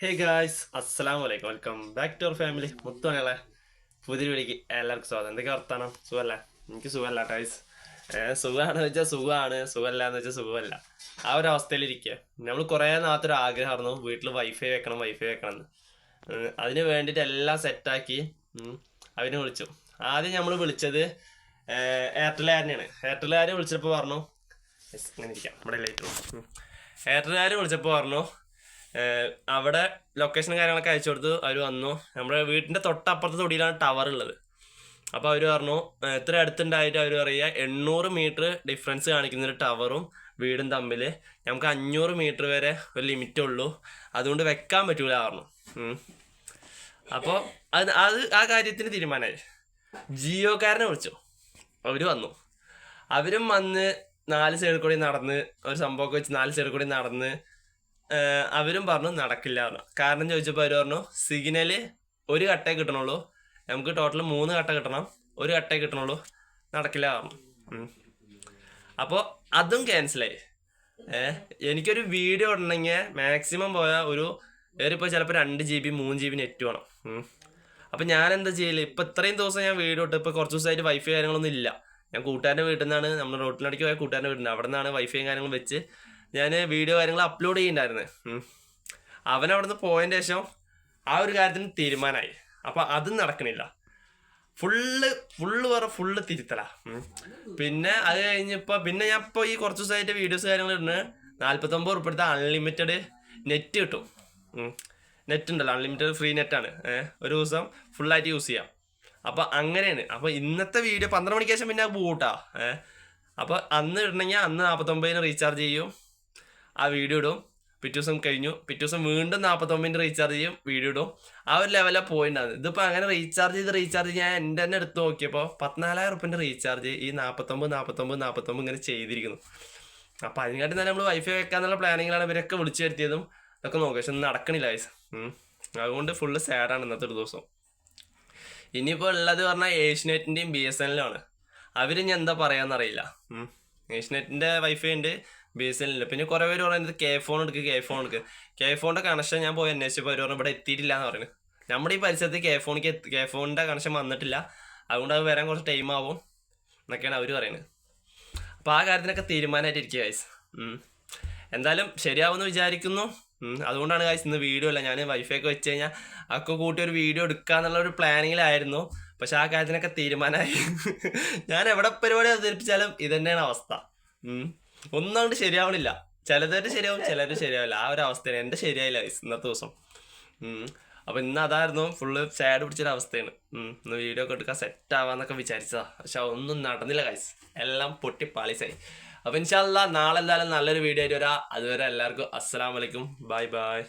ഹേ guys അസ്സലാം വലൈക്കും welcome back to our family മുത്തുമണികളെ പുതിയ വിളിക്ക് എല്ലാവർക്കും സ്വാഗതം. എന്തൊക്കെ വർത്താനം? സുഖമല്ല? എനിക്ക് സുഖമല്ല ടൈസ് സുഖമാണെന്ന് വെച്ചാൽ സുഖമാണ്. സുഖമല്ല എന്ന് വെച്ചാൽ സുഖമല്ല. ആ ഒരു അവസ്ഥയിലിരിക്കുക നമ്മൾ കുറേ നാളത്തെ ഒരു ആഗ്രഹമായിരുന്നു വീട്ടിൽ വൈഫൈ വെക്കണം വൈഫൈ വെക്കണം എന്ന്. അതിന് വേണ്ടിയിട്ട് എല്ലാം സെറ്റാക്കി അവനെ വിളിച്ചു. ആദ്യം നമ്മൾ വിളിച്ചത് എയർടെല്ലുകാരനെയാണ് എയർടെല്ലുകാരെ വിളിച്ചപ്പോൾ പറഞ്ഞു ഇങ്ങനെ ഇരിക്കാം. നമ്മുടെ ലൈറ്റ് എയർടെല്ലുകാരെ വിളിച്ചപ്പോൾ പറഞ്ഞു അവിടെ ലൊക്കേഷനും കാര്യങ്ങളൊക്കെ അയച്ചു കൊടുത്തു. അവർ വന്നു. നമ്മുടെ വീടിന്റെ തൊട്ടപ്പുറത്തെ തൊടിയിലാണ് ടവർ ഉള്ളത്. അപ്പോൾ അവർ പറഞ്ഞു എത്ര അടുത്തുണ്ടായിട്ട് അവർ പറയുക എണ്ണൂറ് മീറ്റർ ഡിഫറൻസ് കാണിക്കുന്ന ഒരു ടവറും വീടും തമ്മിൽ നമുക്ക് അഞ്ഞൂറ് മീറ്റർ വരെ ഒരു ലിമിറ്റ് ഉള്ളൂ. അതുകൊണ്ട് വെക്കാൻ പറ്റൂല പറഞ്ഞു. അപ്പോൾ അത് അത് ആ കാര്യത്തിന് തീരുമാനമായി. ജിയോക്കാരനെ വിളിച്ചു. അവർ വന്നു. അവരും വന്ന് നാല് സൈഡിൽ കൂടി നടന്ന് ഒരു സംഭവമൊക്കെ വെച്ച് നാല് സൈഡിൽ കൂടി നടന്ന് അവരും പറഞ്ഞു നടക്കില്ല പറഞ്ഞു കാരണം ചോദിച്ചപ്പോൾ അവർ പറഞ്ഞു സിഗ്നൽ ഒരു കട്ടേ കിട്ടണുള്ളൂ. നമുക്ക് ടോട്ടൽ മൂന്ന് കട്ട കിട്ടണം. ഒരു കട്ടേ കിട്ടണുള്ളൂ. നടക്കില്ല. പറഞ്ഞു അപ്പോൾ അതും ക്യാൻസലായി ഏഹ് എനിക്കൊരു വീഡിയോ ഉണ്ടെങ്കിൽ മാക്സിമം പോയാൽ ഒരു ഏറിപ്പോൾ ചിലപ്പോൾ രണ്ട് ജി ബി മൂന്ന് ജി ബി നെറ്റ് വേണം. അപ്പം ഞാൻ എന്താ ചെയ്യൽ? ഇപ്പം ഇത്രയും ദിവസം ഞാൻ വീഡിയോ ഇട്ട് ഇപ്പോൾ കുറച്ച് ദിവസമായിട്ട് വൈഫൈ കാര്യങ്ങളൊന്നും ഇല്ല. ഞാൻ കൂട്ടുകാരന്റെ വീട്ടിൽ നിന്നാണ് നമ്മുടെ റോട്ടിനടയ്ക്ക് പോയ കൂട്ടുകാരന്റെ വീട്ടിൽ അവിടെ നിന്നാണ് വൈഫൈ കാര്യങ്ങളും വെച്ച് ഞാൻ വീഡിയോ കാര്യങ്ങൾ അപ്ലോഡ് ചെയ്യുന്നുണ്ടായിരുന്നു അവൻ അവിടെ നിന്ന് പോയതിന് ശേഷം ആ ഒരു കാര്യത്തിന് തീരുമാനമായി അപ്പം അതും നടക്കണില്ല. ഫുള്ള് ഫുള്ള് വേറെ ഫുള്ള് തിരുത്തല. പിന്നെ അത് കഴിഞ്ഞപ്പോൾ പിന്നെ ഞാൻ ഇപ്പോൾ ഈ കുറച്ച് ദിവസമായിട്ട് വീഡിയോസ് കാര്യങ്ങൾ ഇടുന്നത് നാൽപ്പത്തൊമ്പത് ഉൾപ്പെടുത്ത അൺലിമിറ്റഡ് നെറ്റ് കിട്ടും. നെറ്റ് ഉണ്ടല്ലോ അൺലിമിറ്റഡ് ഫ്രീ നെറ്റാണ് ഒരു ദിവസം ഫുള്ളായിട്ട് യൂസ് ചെയ്യാം. അപ്പോൾ അങ്ങനെയാണ്. അപ്പോൾ ഇന്നത്തെ വീഡിയോ പന്ത്രണ്ട് മണിക്ക് ശേഷം പിന്നെ പോട്ടാ ഏഹ് അപ്പോൾ അന്ന് ഇടണമെങ്കിൽ അന്ന് നാൽപ്പത്തൊമ്പതിന് റീചാർജ് ചെയ്യും. ആ വീഡിയോ ഇടും. പിറ്റേ ദിവസം കഴിഞ്ഞു. പിറ്റേ ദിവസം വീണ്ടും നാൽപ്പത്തൊമ്പതിന് റീചാർജ് ചെയ്യും വീഡിയോ ഇടും. ആ ഒരു ലെവലാണ് പോയിണ്ടാകുന്നത് ഇതിപ്പോൾ അങ്ങനെ റീചാർജ് ചെയ്ത് റീചാർജ് ഞാൻ എന്റെ തന്നെ എടുത്ത് നോക്കിയപ്പോൾ പത്തിനാലായിരം ഉറുപ്പിന്റെ റീചാർജ് ഈ നാൽപ്പത്തൊമ്പത് നാൽപ്പത്തൊമ്പത് നാൽപ്പത്തൊമ്പത് ഇങ്ങനെ ചെയ്തിരിക്കുന്നു. അപ്പോൾ അതിനെക്കാട്ടി തന്നെ നമ്മൾ വൈഫൈ വെക്കാന്നുള്ള പ്ലാനിങ്ങിലാണ് ഇവരൊക്കെ വിളിച്ചു വരുത്തിയതും ഇതൊക്കെ നോക്കുക പക്ഷെ നടക്കണില്ല വയസ്സ്. അതുകൊണ്ട് ഫുള്ള് സാഡാണ് ഇന്നത്തെ ഒരു ദിവസം. ഇനിയിപ്പോൾ ഉള്ളത് പറഞ്ഞാൽ ഏഷ്യനെറ്റിന്റെയും ബി എസ് എല്ലിലാണ് അവർ ഇനി എന്താ പറയാന്നറിയില്ല. ഉം. ഏഷ്യനെറ്റിന്റെ വൈഫൈ ഉണ്ട്. ബി എസ് എല്ലിന്റെ പിന്നെ കുറേ പേര് പറയുന്നത് കെ ഫോൺ എടുക്കുക കെ ഫോൺ എടുക്കുക കെ ഫോണിന്റെ കണക്ഷൻ ഞാൻ പോയി അന്വേഷിച്ചപ്പോൾ അവർ പറഞ്ഞു ഇവിടെ എത്തിയിട്ടില്ല എന്ന് പറയുന്നത് നമ്മുടെ ഈ പരിസരത്ത് കെ ഫോണിക്ക് കെ ഫോണിന്റെ കണക്ഷൻ വന്നിട്ടില്ല. അതുകൊണ്ട് അത് വരാൻ കുറച്ച് ടൈം ആവും എന്നൊക്കെയാണ് അവർ പറയുന്നത് അപ്പോൾ ആ കാര്യത്തിനൊക്കെ തീരുമാനമായിട്ടിരിക്കുക ഗൈസ് എന്തായാലും ശരിയാവുമെന്ന് വിചാരിക്കുന്നു. അതുകൊണ്ടാണ് ഗൈസ് ഇന്ന് വീഡിയോ അല്ല ഞാൻ വൈഫൈ ഒക്കെ വെച്ച് കഴിഞ്ഞാൽ അക്കെ കൂട്ടി ഒരു വീഡിയോ എടുക്കുക എന്നുള്ള ഒരു പ്ലാനിങ്ങിലായിരുന്നു പക്ഷെ ആ കാര്യത്തിനൊക്കെ തീരുമാനമായി ഞാൻ എവിടെ പരിപാടി അവതരിപ്പിച്ചാലും ഇത് തന്നെയാണ് അവസ്ഥ. ഉം. ഒന്നും അങ്ങോട്ട് ശരിയാവണില്ല. ചിലതൊരു ശരിയാവും ചിലര് ശരിയാവില്ല. ആ ഒരു അവസ്ഥയാണ്. എന്റെ ശരിയായില്ല ഇന്നത്തെ ദിവസം. അപ്പൊ ഇന്ന് അതായിരുന്നു ഫുള്ള് സാഡ് പിടിച്ചൊരു അവസ്ഥയാണ്. ഇന്ന് വീഡിയോ ഒക്കെ എടുക്കാൻ സെറ്റ് ആവാന്നൊക്കെ വിചാരിച്ചതാ. പക്ഷെ ഒന്നും നടന്നില്ല കൈസ് എല്ലാം പൊട്ടി പാളിസായി അപ്പൊ ഇൻഷാല്ല നാളെ എന്തായാലും നല്ലൊരു വീഡിയോ ആയിട്ട് വരാം. അതുവരെ എല്ലാവർക്കും അസ്സലാമലൈക്കും ബൈ ബൈ.